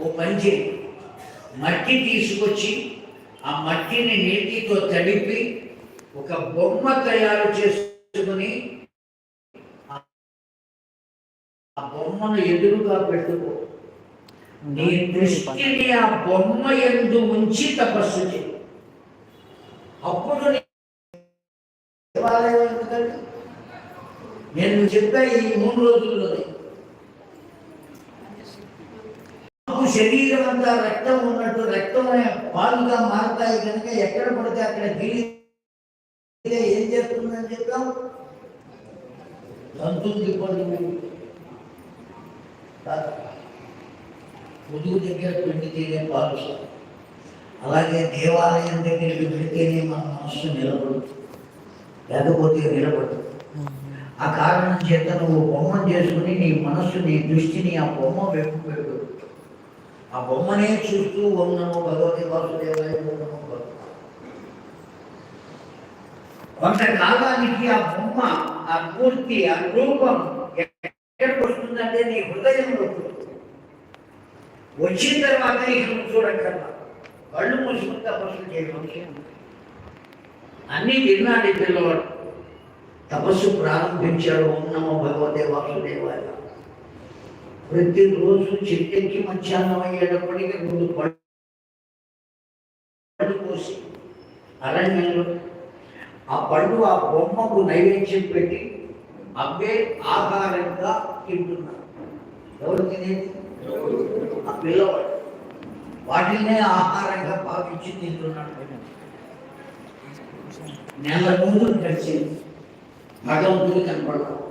ఓ పని చేయి. మట్టి తీసుకొచ్చి ఆ మట్టిని నీటితో తడిపి ఒక బొమ్మ తయారు చేసుకుని ఆ బొమ్మను ఎదురుగా పెట్టుకో. నీ దృష్టిని ఆ బొమ్మ ఎందు ఉంచి తపస్సు చేయి. అప్పుడు దేవాలయం ఎందుకండి? నేను చెప్పే ఈ మూడు రోజుల్లోనే. మాకు శరీరం అంతా రక్తం ఉన్నట్టు రక్తం పాలుగా మారుతాయి కనుక ఎక్కడ పడితే అక్కడ గిరి ఏం చేస్తుందని చెప్పాం తంతుంది పండు పొదుగు దగ్గర పిండితేనే పాలు అలాగే దేవాలయం దగ్గరికి వెళితేనే మన మనస్సు నిలబడు లేకపోతే నిలబడు ఆ కారణం చేత నువ్వు బొమ్మ చేసుకుని నీ మనస్సు నీ దృష్టిని ఆ బొమ్మ వెంపు పెడుతుంది ఆ బొమ్మనే చూస్తూ ఓం నమో భగవతి వాసుదేవాయ ఓం నమో భగవతి కొంతకాలానికి ఆ బొమ్మ ఆ మూర్తి ఆ రూపం ఎక్కడికి వస్తుందంటే నీ హృదయంలో వచ్చిన తర్వాత ఇక్కడ నువ్వు చూడక్కర్లా. కళ్ళు మూసుకుని తపస్సు చేయడం అన్నీ విన్నాడు పిల్లవాడు. తపస్సు ప్రారంభించాడు ఓం నమో భగవతే వాసుదేవాయ. ప్రతిరోజు చెట్టెక్కి మధ్యాహ్నం అయ్యేటప్పటికి ముందు పళ్ళు కోసి అరణ్యంలో ఆ పళ్ళు ఆ బొమ్మకు నైవేద్యం పెట్టి అవే ఆహారంగా తింటున్నారు. ఎవరు తినేది? ఆ పిల్లవాడు. వాటినే ఆహారంగా భావించి తింటున్నాడు. నెల రోజులు గడిచింది. భగవంతుడు కనపడతాం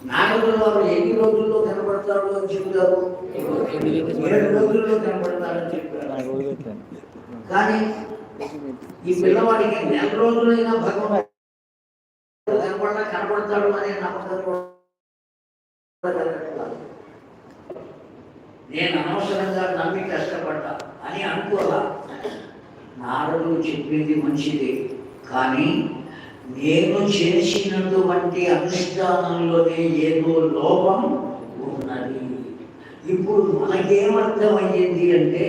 నారదుడు వారు ఎన్ని రోజుల్లో కనబడతాడు అని చెప్తారు. ఏడు రోజుల్లో కనబడతారని చెప్పారు కానీ ఈ పిల్లవాడికి నెల రోజులైనా భగవంతుడు కనపడ కనపడతాడు అనే నమ్మకం నేను అనవసరంగా నమ్మి కష్టపడ్డా అని అనుకోలా. నారదుడు చెప్పింది మంచిది. కానీ నేను చేసినటువంటి అనుష్ఠానంలోనే ఏదో లోపం ఉన్నది. ఇప్పుడు మనకేమర్థమయ్యింది అంటే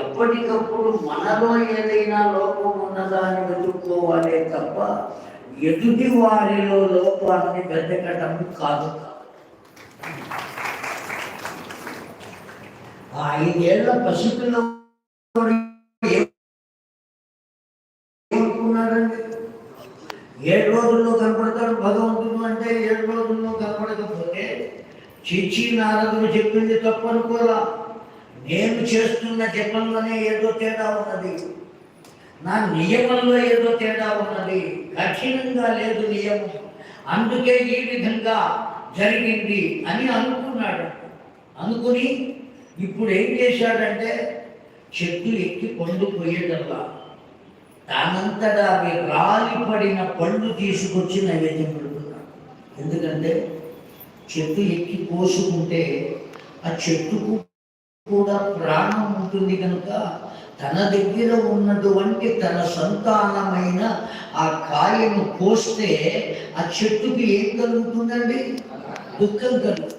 ఎప్పటికప్పుడు మనలో ఏదైనా లోపం ఉన్నదా అని వెతుక్కోవాలే తప్ప ఎదుటి వారిలో లోపాన్ని వెతకటం కాదు. ఐదేళ్ళ పసిపిల్ల ఏడు రోజుల్లో కనపడతాడు భగవంతుడు అంటే ఏడు రోజుల్లో కనపడకపోతే చిచ్చి నారదుడు చెప్పింది తప్పనుకోరా నేను చేస్తున్న జపంలోనే ఏదో తేడా ఉన్నది. నా నియమంలో ఏదో తేడా ఉన్నది. కఠినంగా లేదు నియమం. అందుకే ఈ విధంగా జరిగింది అని అనుకున్నాడు. అనుకుని ఇప్పుడు ఏం చేశాడంటే చెట్టు ఎక్కి పండు పోయేటల్లా దానంతటా అవి రాలిపడిన పళ్ళు తీసుకొచ్చి నైవేద్యం పెడుతున్నాడు ఎందుకంటే చెట్టు ఎక్కి కోసుకుంటే ఆ చెట్టుకు కూడా ప్రాణం ఉంటుంది కనుక తన దగ్గర ఉన్నటువంటి తన సంతానమైన ఆ కాయను కోస్తే ఆ చెట్టుకి ఏం కలుగుతుందండి? దుఃఖం కలుగుతుంది.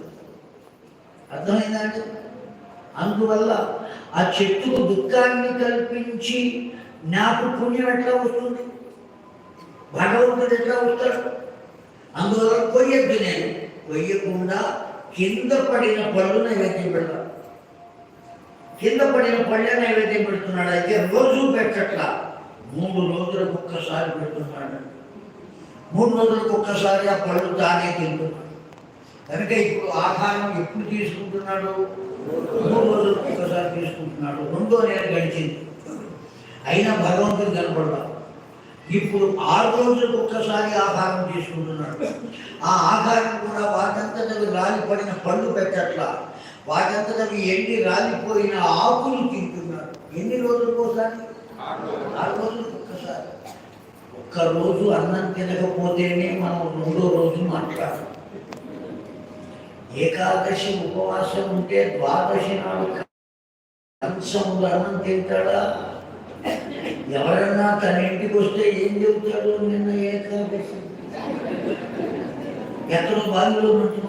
అర్థమైందండి అందువల్ల ఆ చెట్టుకు దుఃఖాన్ని కల్పించి నాకు పుణ్యం ఎట్లా వస్తుంది? భగవంతుడు ఎట్లా వస్తాడు? అందువల్ల కొయ్యొద్దు నేను. కొయ్యకుండా కింద పడిన పళ్ళు నైవేద్యం పెడతాను. కింద పడిన పళ్ళే నైవేద్యం పెడుతున్నాడు. అయితే రోజు పెట్టట్లా. మూడు రోజులకు ఒక్కసారి పెడుతున్నాడు. మూడు రోజులకు ఒక్కసారి ఆ పళ్ళు తానే తింటున్నాడు. కనుక ఇప్పుడు ఆహారం ఎప్పుడు తీసుకుంటున్నాడు? మూడు రోజులకు ఒక్కసారి తీసుకుంటున్నాడు. రెండో నేను గడిచింది. అయినా భగవంతుడు కనపడతాం ఇప్పుడు ఆరు రోజులకు ఒక్కసారి ఆహారం తీసుకుంటున్నాడు ఆ ఆహారం కూడా వాటంతటవి రాలిపడిన పళ్ళు పెట్టట్లా. వాటంతటవి ఎండి రాలిపోయిన ఆకులు తింటున్నాడు. ఎన్ని రోజులకు ఒకసారి ఆరు రోజులకు ఒక్కసారి. ఒక్క రోజు అన్నం తినకపోతేనే మనం రెండో రోజు మాట్లాడాలి ఏకాదశి ఉపవాసం ఉంటే ద్వాదశి నాడు కంచములు అన్నం తింటాడా? ఎవరన్నా తన ఇంటికి వస్తే ఏం చెబుతాడు నిన్న ఏకాదశి ఎక్కడో బావిలో మంచి